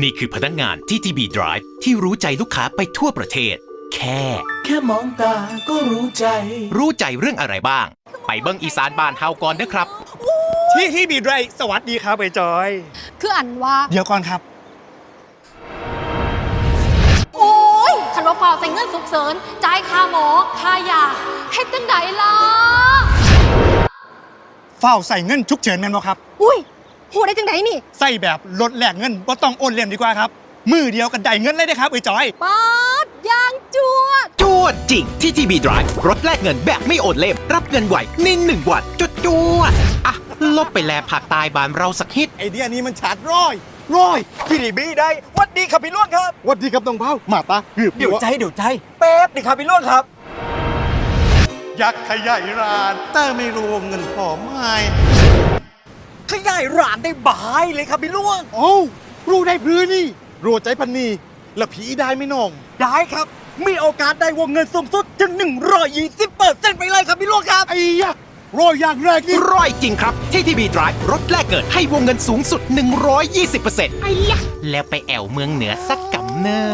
นี่คือพนักงาน TTB Drive ที่รู้ใจลูกค้าไปทั่วประเทศ แค่ แค่มองตาก็รู้ใจ รู้ใจเรื่องอะไรบ้าง ไปเบิ้งอีสานบ้านเฮาก่อนนะครับ ที่ที่บีดไรสวัสดีครับไอ้จอย คืออันว่า เดี๋ยวก่อนครับ โอ้ยคันว่าเปล่าใส่เงินสุกเสริญจ่ายค่าหมอค่ายาเฮ็ดจังไดล่ะ เฝ้าใส่เงินฉุกเฉินแม่นบ่ครับ อุ้ย หูได้จังไดนี่ใส่แบบลดแลกเงินบ่ต้องโอนเล่มดีกว่าครับ มือเดียวกันได้เงินเลยนะครับไอ้จอย ป๊าดยางจวดจวดจริง TTB Drive รถแลกเงินแบบไม่โอนเล่ม รับเงินไหวในหนึ่งวันจดจวดอะ ลบไปแลผักตายบานเราสักฮิต ไอเดียนี้มันฉาดร้อยร้อยพี่ดีบีได้วัดดีครับพี่ล่วงครับ วัสดีครับน้องเผามาตาหืบเดี๋ยวใจเดี๋ยวใจแป๊บดีครับพี่ล่วงครับ ยักษ์ขยายร้านแต่ไม่รวมเงินพอไม่ ขยายร้านได้บายเลยครับพี่ล่วง โอ้ารู้ได้พรือนี่รัวใจพันนีแล้วผีได้ไหม่น้อง ได้ครับ มีโอกาสได้วงเงินสูงสุดถึง120เปอร์เซ็นต์ไปเลยครับพี่ล่วงครับไอ้ยะรอยอย่างแรกนี่ร้อยจริงครับ TTB Drive รถแลกเกิดให้วงเงินสูงสุด 120%ไอ้ยะแล้วไปแอวเมืองเหนือสักกำเนอ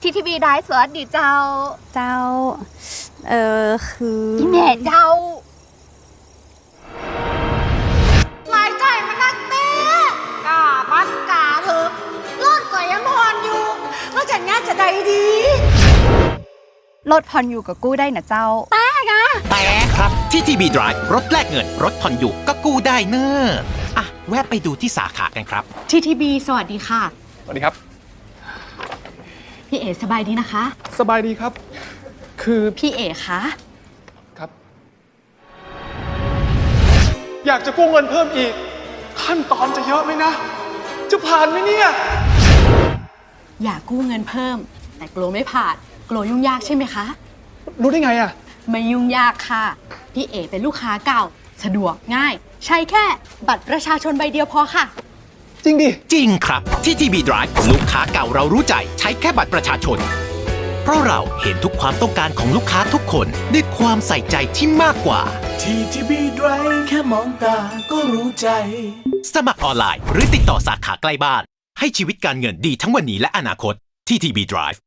ทีทีบีได้สวัสดีเจ้า เจ้า เออคืออีแม่เจ้าหลายใจมันนักเต้กาพันกาเถอะรอดก่อยยังพอนอยู่ แล้วจัดงานจะใดดีรถผ่อนอยู่กับกู้ได้นะเจ้าแต่ครับ TTB Drive รถแลกเงิน รถผ่อนอยู่ก็กู้ได้เนอะอะแวะไปดูที่สาขากันครับทีทีบีสวัสดีค่ะ สวัสดีครับ พี่เอสบายดีนะคะ สบายดีครับ คือพี่เอคะครับ อยากจะกู้เงินเพิ่มอีก ขั้นตอนจะเยอะไหมนะ จะผ่านไหมเนี่ย อยากกู้เงินเพิ่ม แต่กลัวไม่ผ่านกลัวยุ่งยากใช่ไหมคะ รู้ได้ไงอะไม่ยุ่งยากค่ะ พี่เอเป็นลูกค้าเก่า สะดวกง่าย ใช้แค่บัตรประชาชนใบเดียวพอค่ะ จริงดิ จริงครับ TTB Drive ลูกค้าเก่าเรารู้ใจ ใช้แค่บัตรประชาชน เพราะเราเห็นทุกความต้องการของลูกค้าทุกคนด้วยความใส่ใจที่มากกว่า TTB Drive แค่มองตาก็รู้ใจ สมัครออนไลน์หรือติดต่อสาขาใกล้บ้าน ให้ชีวิตการเงินดีทั้งวันนี้และอนาคต TTB Drive